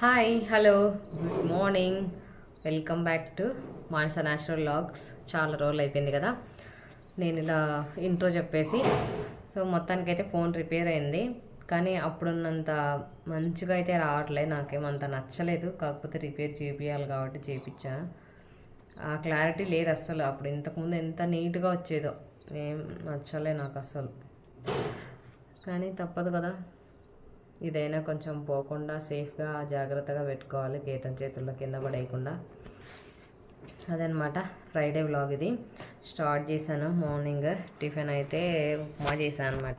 Hi hello good morning welcome back to Manasa natural logs చాలా రోజులు అయిపోయింది కదా. నేను ఇలా ఇంట్రో చెప్పేసి సో మొత్తానికైతే ఫోన్ రిపేర్ అయింది. కానీ అప్పుడున్నంత మంచిగా అయితే రావట్లేదు నాకేమంత నచ్చలేదు. కాకపోతే రిపేర్ చేపియాలి కాబట్టి చేయించా ఆ క్లారిటీ లేదు అస్సలు. అప్పుడు ఇంతకుముందు ఎంత నీట్గా వచ్చేదో. ఏం నచ్చలే నాకు అస్సలు. కానీ తప్పదు కదా. ఇదైనా కొంచెం పోకుండా సేఫ్గా జాగ్రత్తగా పెట్టుకోవాలి. గీతం చేతుల్లో కింద పడేయకుండా. అదనమాట ఫ్రైడే వ్లాగ్ ఇది. స్టార్ట్ చేశాను మార్నింగ్. టిఫిన్ అయితే ఉప్మా చేశాను అనమాట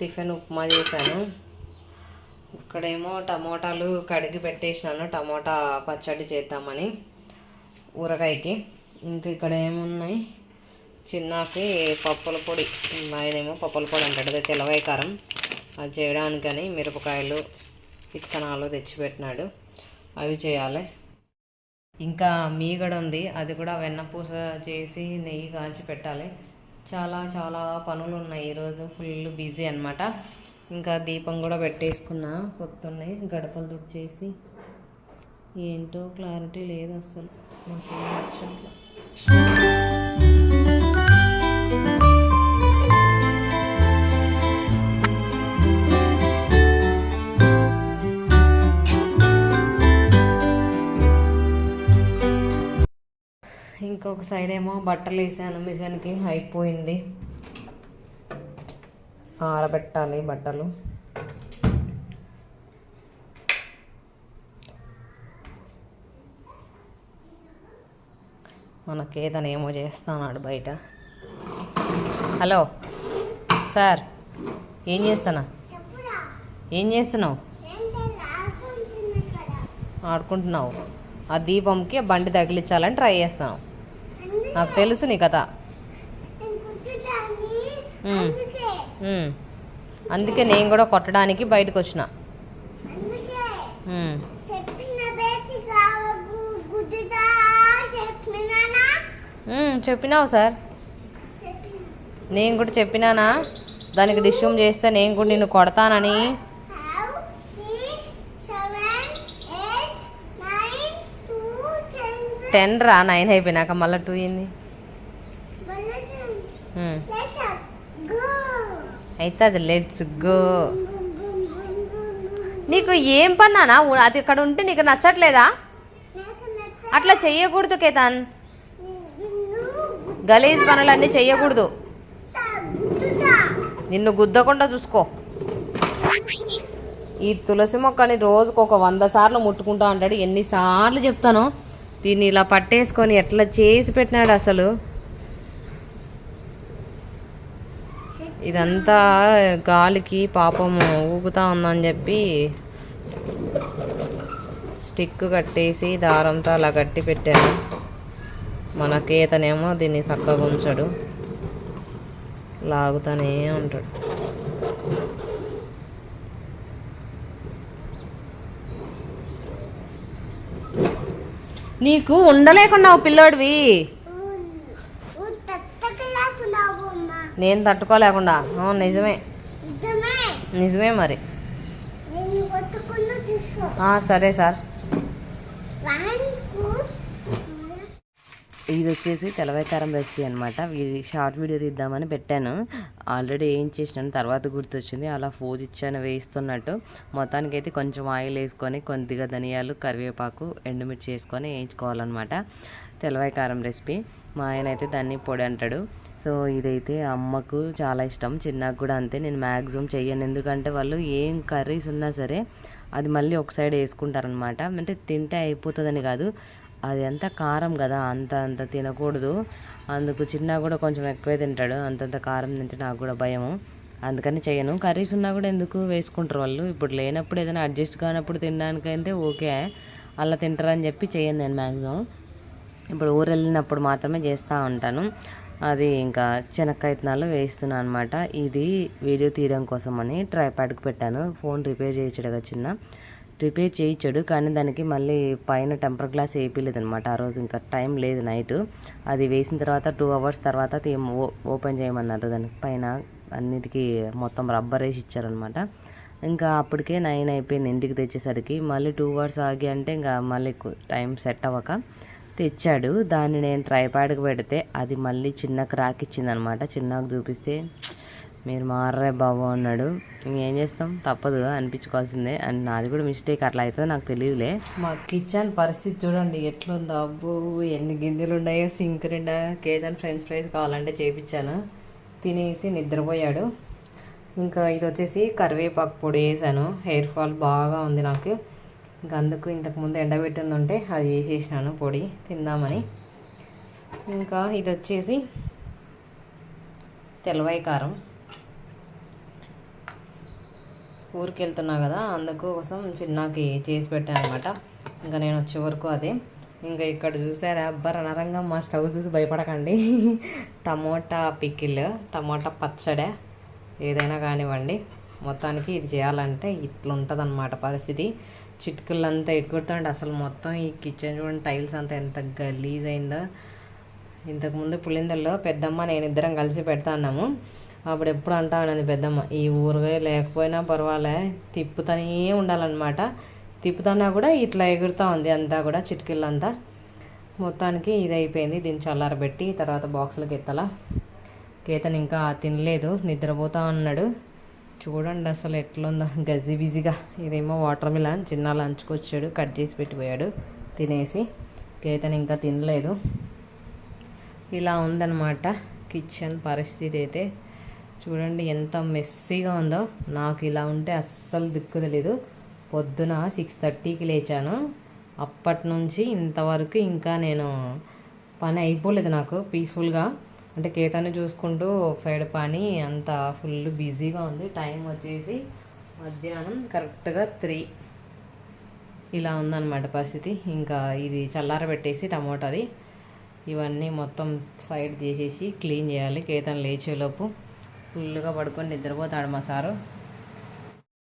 టిఫిన్ ఉప్మా చేశాను. ఇక్కడేమో టమోటాలు కడిగి పెట్టేసినాను. టమోటా పచ్చడి చేద్దామని ఊరగాయకి. ఇంకా ఇక్కడ ఏమున్నాయి చిన్నకి పప్పుల పొడి. ఆయనేమో పప్పుల పొడి అంటాడు. అదే తెలవైకారం కారం. అది చేయడానికని మిరపకాయలు విత్తనాలు తెచ్చిపెట్టినాడు. అవి చేయాలి. ఇంకా మీగడ ఉంది. అది కూడా వెన్నపూస చేసి నెయ్యి కాల్చి పెట్టాలి. చాలా చాలా పనులు ఉన్నాయి. ఈరోజు ఫుల్ బిజీ అనమాట ఇంకా దీపం కూడా పెట్టేసుకున్నా. పొద్దున్నే గడపలు చేసి ఏంటో క్లారిటీ లేదు అసలు నాకు ఏం ఇంకొక సైడ్ ఏమో బట్టలు వేసాను. మిషన్కి అయిపోయింది. ఆరబెట్టాలి బట్టలు. మనకేదనేమో చేస్తున్నాడు బయట. హలో సార్ ఏం చేస్తున్నా? ఏం చేస్తున్నావు? ఆడుకుంటున్నావు. ఆ దీపంకి బండి తగిలించాలని ట్రై చేస్తాను నాకు తెలుసు నీ కథ. అందుకే నేను కూడా కొట్టడానికి బయటకు వచ్చిన. చెప్పినావు సార్. నేను కూడా చెప్పినానా? దానికి డిష్యూమ్ చేస్తే నేను కూడా నిన్ను కొడతానని. టెన్ రా నైన్ అయిపోయినాక మళ్ళీ టూ అయింది. అయితే అది లెట్స్ గో. నీకు ఏం పన్నానా? అది ఇక్కడ ఉంటే నీకు నచ్చట్లేదా? అట్లా చెయ్యకూడదు కేతాన్. గలీజ్ పనులన్నీ చెయ్యకూడదు. నిన్ను గుద్దకుండా చూసుకో. ఈ తులసి మొక్కని రోజుకు ఒక వంద సార్లు ముట్టుకుంటా అంటాడు. ఎన్నిసార్లు చెప్తాను? దీన్ని ఇలా పట్టేసుకొని ఎట్లా చేసి పెట్టినాడు అసలు? ఇదంతా గాలికి పాపం ఊగుతా ఉందని చెప్పి స్టిక్ కట్టేసి దారంతో అలా కట్టి పెట్టాను. మన కేతనేమో దీన్ని చక్కగా ఉంచడు. లాగుతానే ఉంటాడు. నీకు ఉండలేకున్నావు పిల్లోడివి. నేను తట్టుకోలేకుండా. నిజమే. నిజమే. మరి. సరే సార్. ఇది వచ్చేసి తెలవైకారం రెసిపీ అనమాట షార్ట్ వీడియో తీద్దామని పెట్టాను. ఆల్రెడీ ఏం చేసినాను తర్వాత గుర్తొచ్చింది. అలా ఫోజ్ ఇచ్చాను వేస్తున్నట్టు మొత్తానికి అయితే కొంచెం ఆయిల్ వేసుకొని కొద్దిగా ధనియాలు కరివేపాకు ఎండుమిర్చి వేసుకొని వేయించుకోవాలన్నమాట. తెలవైకారం రెసిపీ మా ఆయన అయితే దాన్ని పొడి అంటాడు. సో ఇదైతే అమ్మకు చాలా ఇష్టం. చిన్నకు కూడా అంతే. నేను మ్యాక్సిమం చెయ్యను. ఎందుకంటే వాళ్ళు ఏం కర్రీస్ ఉన్నా సరే అది మళ్ళీ ఒక సైడ్ వేసుకుంటారనమాట అంటే తింటే అయిపోతుందని కాదు. అది అంత కారం కదా అంత అంత తినకూడదు. అందుకు చిన్న కూడా కొంచెం ఎక్కువే తింటాడు. అంతంత కారం తింటే నాకు కూడా భయము. అందుకని చేయను. కర్రీస్ ఉన్నా కూడా ఎందుకు వేసుకుంటారు వాళ్ళు? ఇప్పుడు లేనప్పుడు ఏదైనా అడ్జస్ట్ కానప్పుడు తినడానికైతే ఓకే. అలా తింటారని చెప్పి చేయను నేను మ్యాక్సిమం ఇప్పుడు ఊరు వెళ్ళినప్పుడు మాత్రమే చేస్తూ ఉంటాను. అది ఇంకా చెనక్కాయ విత్తనాలు వేస్తున్నాను అనమాట ఇది వీడియో తీయడం కోసం అని ట్రైపాడ్కి పెట్టాను. ఫోన్ రిపేర్ చేయించడగా కదా చిన్న. రిపేర్ చేయించాడు కానీ దానికి మళ్ళీ పైన టెంపర్ గ్లాస్ వేయలేదు అనమాట ఆ రోజు ఇంకా టైం లేదు నైట్. అది వేసిన తర్వాత టూ అవర్స్ తర్వాత ఓ- ఓపెన్ చేయమన్నారు. దానికి పైన అన్నిటికీ మొత్తం రబ్బర్ వేసి ఇచ్చారనమాట ఇంకా అప్పటికే నైన్ అయిపోయింది ఇంటికి తెచ్చేసరికి. మళ్ళీ టూ అవర్స్ ఆగి అంటే ఇంకా మళ్ళీ టైం సెట్ అవ్వక తెచ్చాడు. దాన్ని నేను ట్రైపాడ్కి పెడితే అది మళ్ళీ చిన్న క్రాక్ ఇచ్చిందనమాట చిన్నకు చూపిస్తే మీరు మారరే బాబు అన్నాడు. ఇంకేం చేస్తాం? తప్పదు అనిపించుకోవాల్సిందే. అండ్ నాది కూడా మిస్టేక్ అట్లా అవుతుంది నాకు తెలియదులే. మా కిచెన్ పరిస్థితి చూడండి ఎట్లుందో. అబ్బో ఎన్ని గిన్నెలు ఉన్నాయో సింక్ నిండా కేదన్ ఫ్రెంచ్ ఫ్రైస్ కావాలంటే చేపించాను తినేసి నిద్రపోయాడు. ఇంకా ఇది వచ్చేసి కరివేపాకు పొడి వేసాను. హెయిర్ ఫాల్ బాగా ఉంది నాకు. ఇంకా అందుకు ఇంతకుముందు ఎండబెట్టింది ఉంటే అది వేసేసినాను పొడి. తిందామని. ఇంకా ఇది వచ్చేసి తెల్లవాయి కారం. ఊరికి వెళ్తున్నా కదా అందుకోసం చిన్నకి చేసి పెట్టాను అనమాట ఇంకా నేను వచ్చే వరకు అదే. ఇంకా ఇక్కడ చూసారా అబ్బా రణరంగం మా స్టవ్ చూసి భయపడకండి. టమోటా పికిల్ టమోటా పచ్చడి ఏదైనా కానివ్వండి. మొత్తానికి ఇది చేయాలంటే ఇట్లా ఉంటుంది అనమాట పరిస్థితి. చిట్కులంతా ఎట్టుకొడుతుంటే అసలు మొత్తం ఈ కిచెన్ చూడండి టైల్స్ అంతా ఎంత గలీజ్ అయిందో ఇంతకుముందు పులిందల్లో పెద్దమ్మ నేను ఇద్దరం కలిసి పెడతా అన్నాము. అప్పుడు ఎప్పుడు అంటా ఉన్నది పెద్దమ్మ ఈ ఊరగాయ లేకపోయినా పర్వాలే తిప్పుతూనే ఉండాలన్నమాట. తిప్పుతున్నా కూడా ఇట్లా ఎగురుతూ ఉంది అంతా కూడా చిటికీళ్ళంతా. మొత్తానికి ఇది అయిపోయింది దీన్ని చల్లారబెట్టి తర్వాత బాక్సులకు ఎత్తలా. కేతన్ ఇంకా తినలేదు నిద్రపోతా ఉన్నాడు. చూడండి అసలు ఎట్లుందో గజి బిజీగా. ఇదేమో వాటర్ మిలాన్ చిన్న లంచ్కి వచ్చాడు కట్ చేసి పెట్టిపోయాడు తినేసి. కేతన్ ఇంకా తినలేదు. ఇలా ఉందన్నమాట కిచెన్ పరిస్థితి అయితే. చూడండి ఎంత మెస్సీగా ఉందో. నాకు ఇలా ఉంటే అస్సలు దిక్కు తెలీదు. పొద్దున సిక్స్ థర్టీకి లేచాను. అప్పటి నుంచి ఇంతవరకు ఇంకా నేను పని అయిపోలేదు నాకు పీస్ఫుల్గా అంటే కేతాన్ని చూసుకుంటూ ఒక సైడ్ పని అంత ఫుల్ బిజీగా ఉంది. టైం వచ్చేసి మధ్యాహ్నం కరెక్ట్గా త్రీ ఇలా ఉందన్నమాట పరిస్థితి. ఇంకా ఇది చల్లారబెట్టేసి టమోటాది. ఇవన్నీ మొత్తం సైడ్ తీసేసి క్లీన్ చేయాలి. కేతన్ లేచేలోపు. ఫుల్గా పడుకొని నిద్రపోతాడు మా సారు.